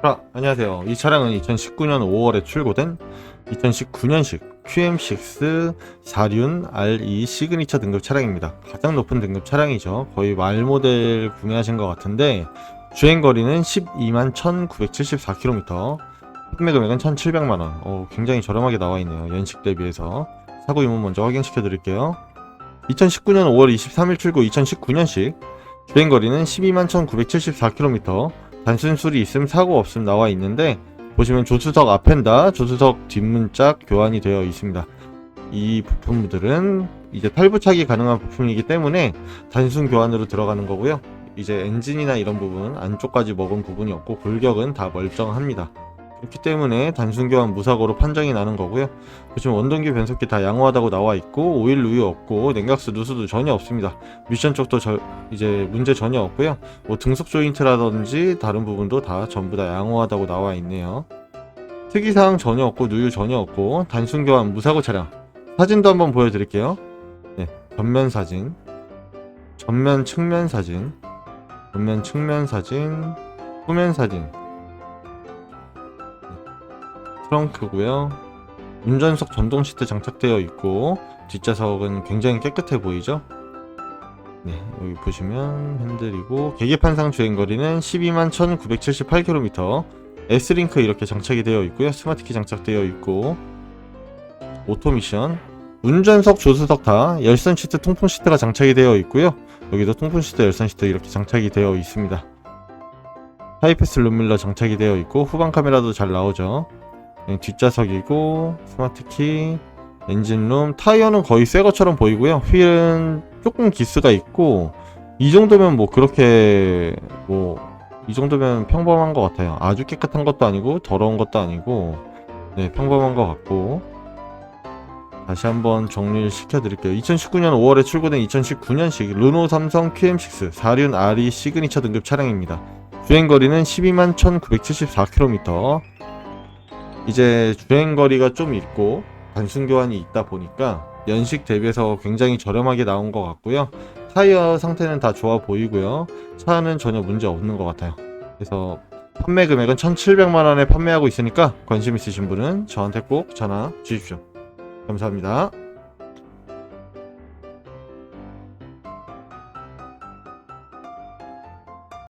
아, 안녕하세요. 이 차량은 2019년 5월에 출고된 2019년식 QM6 4륜 RE 시그니처 등급 차량입니다. 가장 높은 등급 차량이죠. 거의 말 모델 구매하신 것 같은데 주행 거리는 12만 1,974km, 판매 금액은 1,700만 원. 어, 굉장히 저렴하게 나와 있네요. 연식 대비해서 사고 유무 먼저 확인시켜 드릴게요. 2019년 5월 23일 출고 2019년식 주행 거리는 12만 1,974km, 단순 술이 있음 사고 없음 나와 있는데 보시면 조수석 앞엔다 조수석 뒷문짝 교환이 되어 있습니다. 이 부품들은 이제 탈부착이 가능한 부품이기 때문에 단순 교환으로 들어가는 거고요. 이제 엔진이나 이런 부분 안쪽까지 먹은 부분이 없고 골격은 다 멀쩡합니다. 그렇기 때문에 단순 교환 무사고로 판정이 나는 거고요. 보시면 원동기 변속기 다 양호하다고 나와 있고 오일 누유 없고 냉각수 누수도 전혀 없습니다. 미션 쪽도 저, 이제 문제 전혀 없고요. 뭐 등속 조인트라든지 다른 부분도 다 전부 다 양호하다고 나와 있네요. 특이사항 전혀 없고 누유 전혀 없고 단순 교환 무사고 차량 사진도 한번 보여드릴게요. 네, 전면 사진, 전면 측면 사진, 전면 측면 사진, 후면 사진. 네, 트렁크고요. 운전석 전동 시트 장착되어 있고 뒷좌석은 굉장히 깨끗해 보이죠? 네, 여기 보시면 핸들이고 계기판상 주행거리는 12만 1978km S링크 이렇게 장착이 되어 있고요. 스마트키 장착되어 있고. 오토미션. 운전석 조수석 다 열선 시트 통풍 시트가 장착이 되어 있고요. 여기도 통풍 시트 열선 시트 이렇게 장착이 되어 있습니다. 하이패스 룸밀러 장착이 되어 있고 후방 카메라도 잘 나오죠? 네, 뒷좌석이고 스마트키 엔진룸 타이어는 거의 새 것처럼 보이고요. 휠은 조금 기스가 있고 이 정도면 뭐 그렇게 뭐 이 정도면 평범한 것 같아요. 아주 깨끗한 것도 아니고 더러운 것도 아니고 네 평범한 것 같고. 다시 한번 정리를 시켜드릴게요. 2019년 5월에 출고된 2019년식 르노 삼성 QM6 4륜 RE 시그니처 등급 차량입니다. 주행거리는 12만 1974km 이제 주행 거리가 좀 있고 단순 교환이 있다 보니까 연식 대비해서 굉장히 저렴하게 나온 것 같고요. 타이어 상태는 다 좋아 보이고요. 차는 전혀 문제 없는 것 같아요. 그래서 판매 금액은 1,700만 원에 판매하고 있으니까 관심 있으신 분은 저한테 꼭 전화 주십시오. 감사합니다.